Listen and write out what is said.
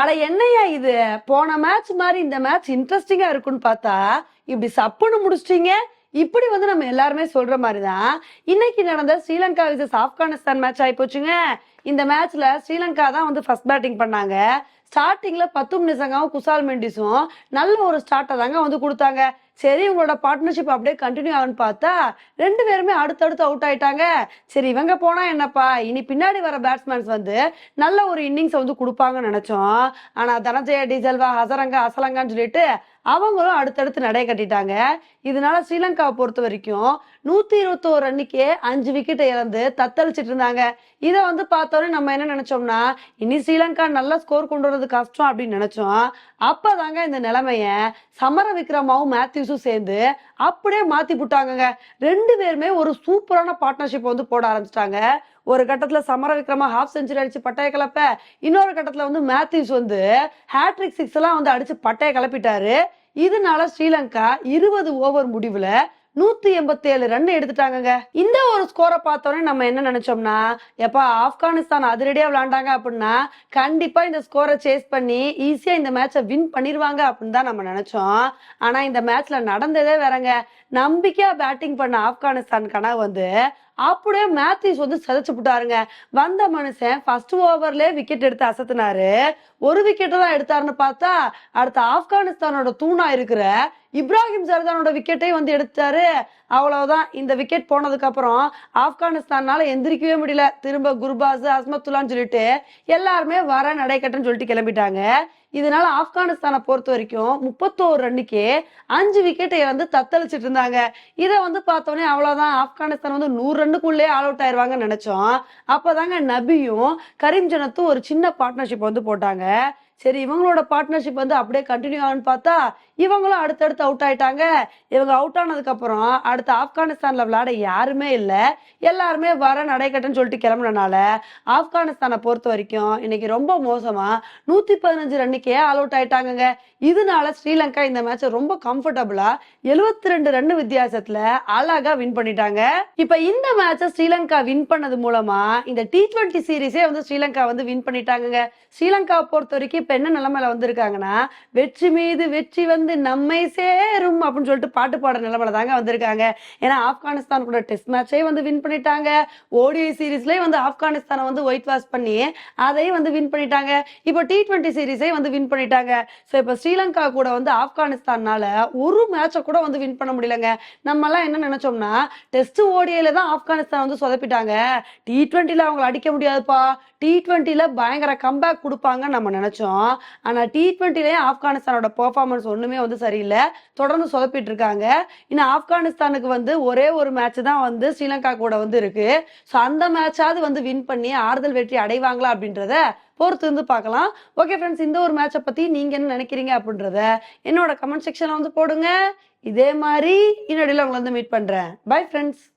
அட என்னையா இது? போன மேட்ச் மாதிரி இந்த மேட்ச் இன்ட்ரெஸ்டிங்கா இருக்குன்னு பார்த்தா இப்படி சப்புன்னு முடிச்சிட்டீங்க. இப்படி வந்து நம்ம எல்லாருமே சொல்ற மாதிரி தான் இன்னைக்கு நடந்த ஸ்ரீலங்கா விசஸ் ஆப்கானிஸ்தான் மேட்ச் ஆகி போச்சுங்க. இந்த மேட்ச்ல ஸ்ரீலங்கா தான் வந்து ஃபர்ஸ்ட் பேட்டிங் பண்ணாங்க. ஸ்டார்டிங்ல பத்தும் நிசங்காவும் குசால் மெண்டிஸும் நல்ல ஒரு ஸ்டார்ட்டை தாங்க வந்து கொடுத்தாங்க. சரி உங்களோட பார்ட்னர்ஷிப் அப்படியே கண்டினியூ ஆகுன்னு பார்த்தா ரெண்டு பேருமே அடுத்தடுத்து அவுட் ஆயிட்டாங்க. சரி இவங்க போனா என்னப்பா? இனி பின்னாடி வர பேட்ஸ்மேன்ஸ் வந்து நல்ல ஒரு இன்னிங்ஸ் வந்து கொடுப்பாங்கன்னு நினைச்சோம். ஆனா தனஜய டீசல்வா ஹசரங்கா அசலங்கான்னு சொல்லிட்டு அவங்களும் அடுத்தடுத்து நடை கட்டிட்டாங்க. இதனால ஸ்ரீலங்காவை பொறுத்த வரைக்கும் நூத்தி இருபத்தோரு ரன்னுக்கே அஞ்சு விக்கெட்டை இழந்து தத்தளிச்சிட்டு இருந்தாங்க. இதை வந்து பார்த்தோன்னே நம்ம என்ன நினைச்சோம்னா இனி ஸ்ரீலங்கா நல்லா ஸ்கோர் கொண்டு வரது கஷ்டம் அப்படின்னு நினைச்சோம். அப்பதாங்க இந்த நிலைமைய சமர விக்ரமாவும் மேத்யூஸும் சேர்ந்து அப்படியே மாத்தி போட்டாங்கங்க. ரெண்டு பேருமே ஒரு சூப்பரான பார்ட்னர்ஷிப் வந்து போட ஆரம்பிச்சிட்டாங்க. ஒரு கட்டத்துல சமர விக்ரமா ஹாஃப் செஞ்சுரி அடிச்சு பட்டைய கலப்ப இன்னொரு கட்டத்துல வந்து மேத்யூஸ் வந்து ஹேட்ரிக் சிக்ஸ் எல்லாம் வந்து அடிச்சு பட்டைய கலப்பிட்டாரு. இதனால ஸ்ரீலங்கா இருபது ஓவர் முடிவுல நூத்தி எண்பத்தி ஏழு ரன் எடுத்துட்டாங்கங்க. இந்த ஒரு ஸ்கோரை பார்த்தோன்னே நம்ம என்ன நினைச்சோம்னா எப்பா ஆப்கானிஸ்தான் அதிரடியா விளையாண்டாங்க அப்படின்னா கண்டிப்பா இந்த ஸ்கோரை சேஸ் பண்ணி ஈஸியா இந்த மேட்சை வின் பண்ணிருவாங்க அப்படின்னு தான் நம்ம நினைச்சோம். ஆனா இந்த மேட்ச்ல நடந்ததே வேறங்க. நம்பிக்கையா பேட்டிங் பண்ண ஆப்கானிஸ்தான் கனவு வந்து அப்படியே மேத்யூஸ் வந்து சதைச்சு விட்டாருங்க வந்த மனுஷன் ஃபர்ஸ்ட் ஓவர்லயே விக்கெட் எடுத்து அசத்துனாரு. ஒரு விக்கெட் தான் எடுத்தாருன்னு பார்த்தா அடுத்த ஆப்கானிஸ்தானோட தூணா இருக்கிற இப்ராஹிம் சர்தானோட விக்கெட்டையும் வந்து எடுத்தாரு. அவ்வளவுதான். இந்த விக்கெட் போனதுக்கு அப்புறம் ஆப்கானிஸ்தானால எந்திரிக்கவே முடியல. திரும்ப குர்பாஸ் அஸ்மத்துல்லான்னு சொல்லிட்டு எல்லாருமே வர நடைக்கட்டுன்னு சொல்லிட்டு கிளம்பிட்டாங்க. இதனால ஆப்கானிஸ்தானை பொறுத்த வரைக்கும் முப்பத்தோரு ரன்னுக்கே அஞ்சு விக்கெட்டை இழந்து தத்தளிச்சிட்டு இருந்தாங்க. இதை வந்து பார்த்தோன்னே அவ்வளவுதான். ஆப்கானிஸ்தான் வந்து நூறு ரன்னுக்குள்ளே ஆல் அவுட் ஆயிருவாங்கன்னு நினைச்சோம். அப்பதாங்க நபியும் கரீம் ஜனத்தும் ஒரு சின்ன பார்ட்னர்ஷிப் வந்து போட்டாங்க. சரி இவங்களோட பார்ட்னர்ஷிப் வந்து அப்படியே கண்டினியூ ஆகுன்னு பார்த்தா இவங்களும் அடுத்தடுத்து அவுட் ஆயிட்டாங்க. இவங்க அவுட் ஆனதுக்கு அப்புறம் அடுத்து ஆப்கானிஸ்தான்ல விளையாட யாருமே இல்லை. எல்லாருமே வர நடைக்கட்டுன்னு சொல்லிட்டு கிளம்புனனால ஆப்கானிஸ்தானை பொறுத்த வரைக்கும் இன்னைக்கு ரொம்ப மோசமா நூத்தி பதினஞ்சு ரன்னுக்கே ஆல் அவுட் ஆயிட்டாங்கங்க. இதனால ஸ்ரீலங்கா இந்த மேட்சை ரொம்ப கம்ஃபர்டபுளா எழுபத்தி ரெண்டு ரன் வித்தியாசத்துல அழகா வின் பண்ணிட்டாங்க. இப்ப இந்த மேட்சை ஸ்ரீலங்கா வின் பண்ணது மூலமா இந்த டி டுவெண்ட்டி சீரீஸே வந்து ஸ்ரீலங்கா வந்து வின் பண்ணிட்டாங்க ஸ்ரீலங்கா பொறுத்த வரைக்கும் இப்ப என்ன நிலைமையில வந்திருக்காங்கன்னா வெற்றி மீது வெற்றி வந்து நம்மை சேரும் அப்படின்னு சொல்லிட்டு பாட்டு பாடுற நிலைமையில தாங்க வந்திருக்காங்க. ஏன்னா ஆப்கானிஸ்தான் கூட டெஸ்ட் மேட்சே வந்து வின் பண்ணிட்டாங்க. ஓடிஐ சீரீஸ்லயே வந்து ஆப்கானிஸ்தானை வந்து ஒயிட் வாஷ் பண்ணி அதையும் வந்து வின் பண்ணிட்டாங்க. இப்போ டி ட்வெண்ட்டி சீரீஸே வந்து வின் பண்ணிட்டாங்க. ஸோ இப்போ ஸ்ரீலங்கா கூட வந்து ஆப்கானிஸ்தானால ஒரு மேட்சை கூட வந்து வின் பண்ண முடியலங்க. நம்ம எல்லாம் என்ன நினைச்சோம்னா டெஸ்ட் ஓடிஐல தான் ஆப்கானிஸ்தான் வந்து சொதப்பிட்டாங்க. டி ட்வெண்ட்டில அவங்களை அடிக்க முடியாதுப்பா. டி ட்வெண்ட்டில பயங்கர கம்பேக் கொடுப்பாங்க நம்ம நினைச்சோம். ஆனால் டி ட்வெண்ட்டிலேயே ஆப்கானிஸ்தானோட பெர்ஃபார்மன்ஸ் ஒன்றுமே வந்து சரியில்லை. தொடர்ந்து சொதப்பிட்டு இருக்காங்க இன்னும் ஆப்கானிஸ்தானுக்கு வந்து ஒரே ஒரு மேட்ச் தான் வந்து ஸ்ரீலங்கா கூட வந்து இருக்கு. ஸோ அந்த மேட்சாவது வந்து வின் பண்ணி ஆறுதல் வெற்றி அடைவாங்களா அப்படின்றத பொறுத்து இருந்து பார்க்கலாம். ஓகே ஃப்ரெண்ட்ஸ் இந்த ஒரு மேட்சை பற்றி நீங்கள் என்ன நினைக்கிறீங்க அப்படின்றத என்னோட கமெண்ட் செக்ஷனில் வந்து போடுங்க. இதே மாதிரி இன்னொடியில் உங்களை வந்து மீட் பண்ணுறேன் பை ஃப்ரெண்ட்ஸ்